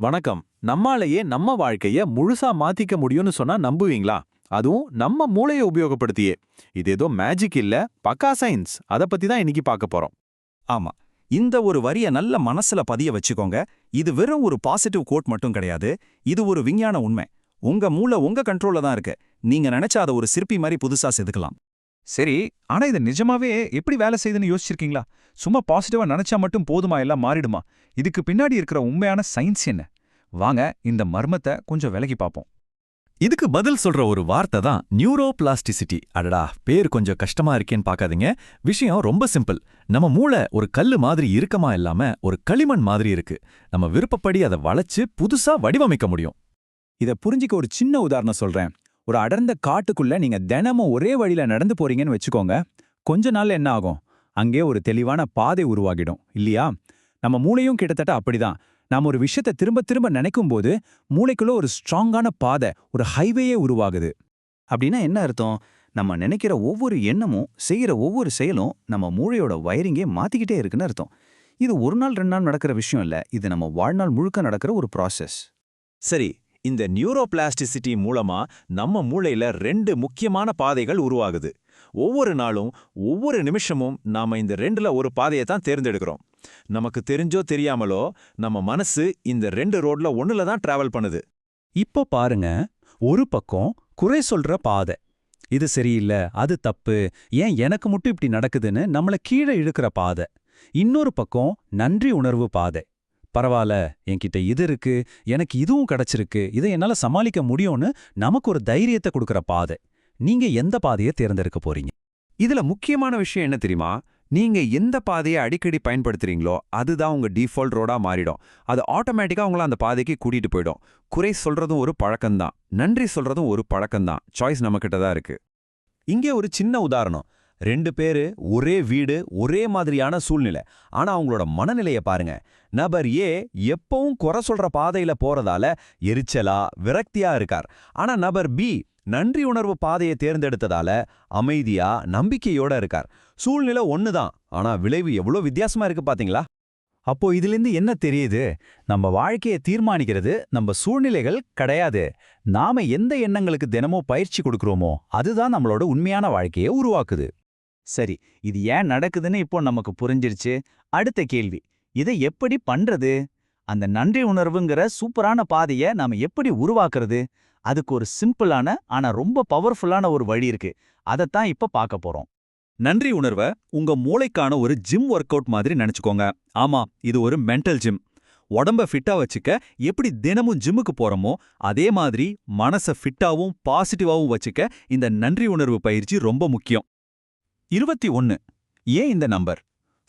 வணக்கம். நம்மாலேயே நம்ம வாழ்க்கைய முழுசா மாத்திக்க முடியும்னு சொன்னா நம்புவீங்களா? அதுவும் நம்ம மூளையை உபயோகப்படுத்தியே. இது ஏதோ மேஜிக் இல்ல பக்கா சயின்ஸ் அத பத்தி தான் இன்னைக்கு பார்க்க போறோம். ஆமா. இந்த ஒரு வரிய நல்ல மனசுல பதிய வச்சுக்கோங்க. இது வெறும் ஒரு பாசிட்டிவ் கோட் மட்டும் கிடையாது. இது ஒரு விஞ்ஞான உண்மை. உங்க மூளை உங்க கண்ட்ரோல்ல தான் இருக்கு. நீங்க நினைச்சா அதை ஒரு சிற்பி மாதிரி புதுசா செதுக்கலாம். சரி ஆனா இது நிஜமாவே எப்படி வேலை செய்யுதுன்னு யோசிச்சிருக்கீங்களா? சும்மா பாசிட்டிவா நினைச்சா மட்டும் போதுமா? எல்லாம் மாறிடுமா? இதுக்கு பின்னாடி இருக்கிற உண்மையான சயின்ஸ் என்ன? வாங்க இந்த மர்மத்தை கொஞ்சம் விலகி பார்ப்போம். இதுக்கு பதில் சொல்ற ஒரு வார்த்தை தான் நியூரோபிளாஸ்டிசிட்டி அடடா பேர் கொஞ்சம் கஷ்டமா இருக்கேன்னு பார்க்காதீங்க. விஷயம் ரொம்ப சிம்பிள் நம்ம மூளை ஒரு கல்லு மாதிரி இருக்கமா இல்லாம ஒரு களிமண் மாதிரி இருக்கு. நம்ம விருப்பப்படி அதை வளைச்சு புதுசா வடிவமைக்க முடியும். இத புரிஞ்சிக்க ஒரு சின்ன உதாரணம் சொல்றேன். ஒரு அடர்ந்த காட்டுக்குள்ள நீங்க தினமும் ஒரே வழியில நடந்து போறீங்கன்னு வச்சுக்கோங்க. கொஞ்ச நாள்ல என்ன ஆகும்? அங்கே ஒரு தெளிவான பாதை உருவாகிடும். இல்லையா? நம்ம மூளையும் கிட்டத்தட்ட அப்படிதான். நாம ஒரு விஷயத்தை திரும்ப திரும்ப நினைக்கும் போது மூளைக்குள்ள ஒரு ஸ்ட்ராங்கான பாதை ஒரு ஹைவேயே உருவாகுது. அப்படின்னா என்ன அர்த்தம்? நம்ம நினைக்கிற ஒவ்வொரு எண்ணமும் செய்யற ஒவ்வொரு செயலும் நம்ம மூளையோட வயரிங்கே மாத்திக்கிட்டே இருக்குன்னு அர்த்தம். இது ஒரு நாள் ரெண்டு நாள் நடக்கிற விஷயம் இல்ல. இது நம்ம வாழ்நாள் முழுக்க நடக்கிற ஒரு ப்ராசஸ் சரி இந்த நியூரோபிளாஸ்டிசிட்டி மூலமா நம்ம மூளையில ரெண்டு முக்கியமான பாதைகள் உருவாகுது. ஒவ்வொரு நாளும் ஒவ்வொரு நிமிஷமும் நாம இந்த ரெண்டுல ஒரு பாதையை தான் தேர்ந்தெடுக்கிறோம். நமக்கு தெரிஞ்சோ தெரியாமலோ நம்ம மனசு இந்த ரெண்டு ரோட்ல ஒண்ணுல தான் டிராவல் பண்ணுது. இப்போ பாருங்க ஒரு பக்கம் குறை சொல்ற பாதை. இது சரியில்லை அது தப்பு ஏன் எனக்கு மட்டும் இப்படி நடக்குதுன்னு நம்மள கீழே இழுக்கிற பாதை. இன்னொரு பக்கம் நன்றி உணர்வு பாதை. பரவாயில்ல என்கிட்ட இது இருக்கு எனக்கு இதுவும் கிடைச்சிருக்கு இதை என்னால சமாளிக்க முடியும்னு நமக்கு ஒரு தைரியத்தை கொடுக்குற பாதை. நீங்க எந்த பாதையை தேர்ந்தெடுக்க போறீங்க? இதுல முக்கியமான விஷயம் என்ன தெரியுமா? நீங்க எந்த பாதையை அடிக்கடி பயன்படுத்துறீங்களோ அதுதான் உங்க டிஃபால்ட் ரோடா மாறிடும். அது ஆட்டோமேட்டிக்கா உங்களை அந்த பாதைக்கு கூட்டிட்டு போயிடும். குறை சொல்றதும் ஒரு பழக்கம்தான். நன்றி சொல்றதும் ஒரு பழக்கம்தான். சாய்ஸ் நம்மகிட்ட தான் இருக்கு. இங்கே ஒரு சின்ன உதாரணம். ரெண்டு பேரு ஒரே வீடு ஒரே மாதிரியான சூழ்நிலை. ஆனா அவங்களோட மனநிலைய பாருங்க. நபர் ஏ எப்பவும் குறை சொல்ற பாதையில போறதால எரிச்சலா விரக்தியா இருக்கார். ஆனா நபர் பி நன்றி உணர்வு பாதையை தேர்ந்தெடுத்ததால அமைதியா நம்பிக்கையோட இருக்கார். சூழ்நிலை ஒண்ணுதான் ஆனா விளைவு எவ்வளோ வித்தியாசமா இருக்கு பாத்தீங்களா? அப்போ இதிலிருந்து என்ன தெரியுது? நம்ம வாழ்க்கையை தீர்மானிக்கிறது நம்ம சூழ்நிலைகள் கிடையாது. நாம எந்த எண்ணங்களுக்கு தினமும் பயிற்சி கொடுக்கறோமோ அதுதான் நம்மளோட உண்மையான வாழ்க்கையை உருவாக்குது. சரி இது ஏன் நடக்குதுன்னு இப்போ நமக்கு புரிஞ்சிருச்சு. அடுத்த கேள்வி இதை எப்படி பண்றது? அந்த நன்றி உணர்வுங்கிற சூப்பரான பாதையை நாம எப்படி உருவாக்குறது? அதுக்கு ஒரு சிம்பிளான ஆனா ரொம்ப பவர்ஃபுல்லான ஒரு வழி இருக்கு. அதைத்தான் இப்ப பார்க்க போறோம். நன்றி உணர்வை உங்க மூளைக்கான ஒரு ஜிம் ஒர்க் அவுட் மாதிரி நினைச்சுக்கோங்க. ஆமா இது ஒரு மென்டல் ஜிம். உடம்ப ஃபிட்டா வச்சுக்க எப்படி தினமும் ஜிம்முக்கு போறோமோ அதே மாதிரி மனச ஃபிட்டாவும் பாசிட்டிவாவும் வச்சுக்க இந்த நன்றி உணர்வு பயிற்சி ரொம்ப முக்கியம். இருபத்தி ஒன்னு. ஏன் இந்த நம்பர்?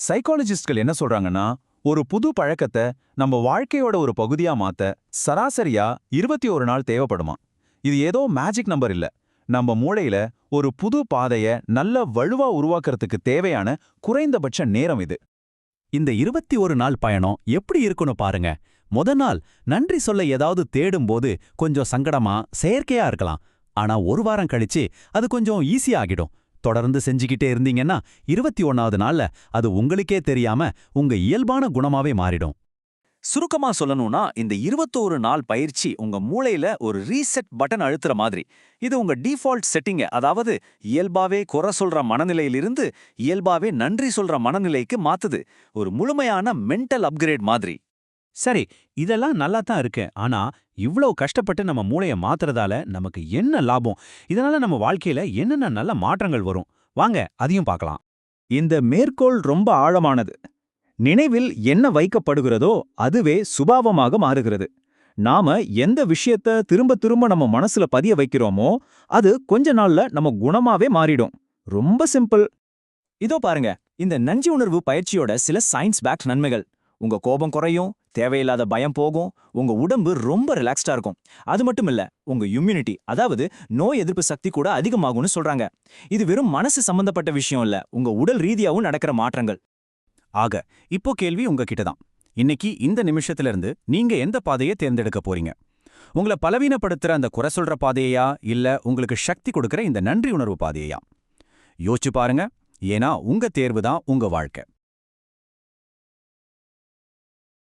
சைக்காலஜிஸ்ட்கள் என்ன சொல்றாங்கன்னா ஒரு புது பழக்கத்தை நம்ம வாழ்க்கையோட ஒரு பகுதியா மாத்த சராசரியா இருபத்தி ஒரு நாள் தேவைப்படுமா? இது ஏதோ மேஜிக் நம்பர் இல்ல. நம்ம மூளையில ஒரு புது பாதைய நல்ல வலுவா உருவாக்குறதுக்கு தேவையான குறைந்தபட்ச நேரம் இது. இந்த இருபத்தி ஒரு நாள் பயணம் எப்படி இருக்குன்னு பாருங்க. முத நாள் நன்றி சொல்ல ஏதாவது தேடும்போது கொஞ்சம் சங்கடமா செயற்கையா இருக்கலாம். ஆனா ஒரு வாரம் கழிச்சு அது கொஞ்சம் ஈஸியா ஆகிடும். தொடர்ந்து செஞ்சுக்கிட்டே இருந்தீங்கன்னா இருபத்தி ஒன்னாவது நாள்ல அது உங்களுக்கே தெரியாம உங்க இயல்பான குணமாவே மாறிடும். சுருக்கமா சொல்லணும்னா இந்த இருபத்தோரு நாள் பயிற்சி உங்க மூளையில ஒரு ரீசெட் பட்டன் அழுத்துற மாதிரி. இது உங்க டிஃபால்ட் செட்டிங்க அதாவது இயல்பாவே குறை சொல்ற மனநிலையிலிருந்து இயல்பாவே நன்றி சொல்ற மனநிலைக்கு மாத்துது. ஒரு முழுமையான மென்டல் அப்கிரேட் மாதிரி. சரி இதெல்லாம் நல்லா தான் இருக்கு ஆனா இவ்வளவு கஷ்டப்பட்டு நம்ம மூளைய மாத்துறதால நமக்கு என்ன லாபம்? இதனால நம்ம வாழ்க்கையில என்னென்ன நல்ல மாற்றங்கள் வரும்? வாங்க அதையும் பார்க்கலாம். இந்த மேற்கோள் ரொம்ப ஆழமானது. நினைவில் என்ன வைக்கப்படுகிறதோ அதுவே சுபாவமாக மாறுகிறது. நாம எந்த விஷயத்த திரும்ப திரும்ப நம்ம மனசுல பதிய வைக்கிறோமோ அது கொஞ்ச நாள்ல நம்ம குணமாவே மாறிடும். ரொம்ப சிம்பிள். இதோ பாருங்க இந்த நன்றி உணர்வு பயிற்சியோட சில சயின்ஸ் பேக்ட் நன்மைகள். உங்க கோபம் குறையும் தேவையில்லாத பயம் போகும் உங்க உடம்பு ரொம்ப ரிலாக்ஸ்டா இருக்கும். அது மட்டும் இல்ல உங்க இம்யூனிட்டி அதாவது நோய் எதிர்ப்பு சக்தி கூட அதிகமாகும்னு சொல்றாங்க. இது வெறும் மனசு சம்பந்தப்பட்ட விஷயம் இல்ல உங்க உடல் ரீதியாவும் நடக்கிற மாற்றங்கள். ஆக இப்போ கேள்வி உங்ககிட்ட தான். இன்னைக்கு இந்த நிமிஷத்துல இருந்து நீங்க எந்த பாதையை தேர்ந்தெடுக்க போறீங்க? உங்களை பலவீனப்படுத்துற அந்த குறை சொல்ற பாதையா இல்ல உங்களுக்கு சக்தி கொடுக்கிற இந்த நன்றி உணர்வு பாதையா யோசிச்சு பாருங்க. ஏன்னா உங்க தேர்வு தான் உங்க வாழ்க்கை.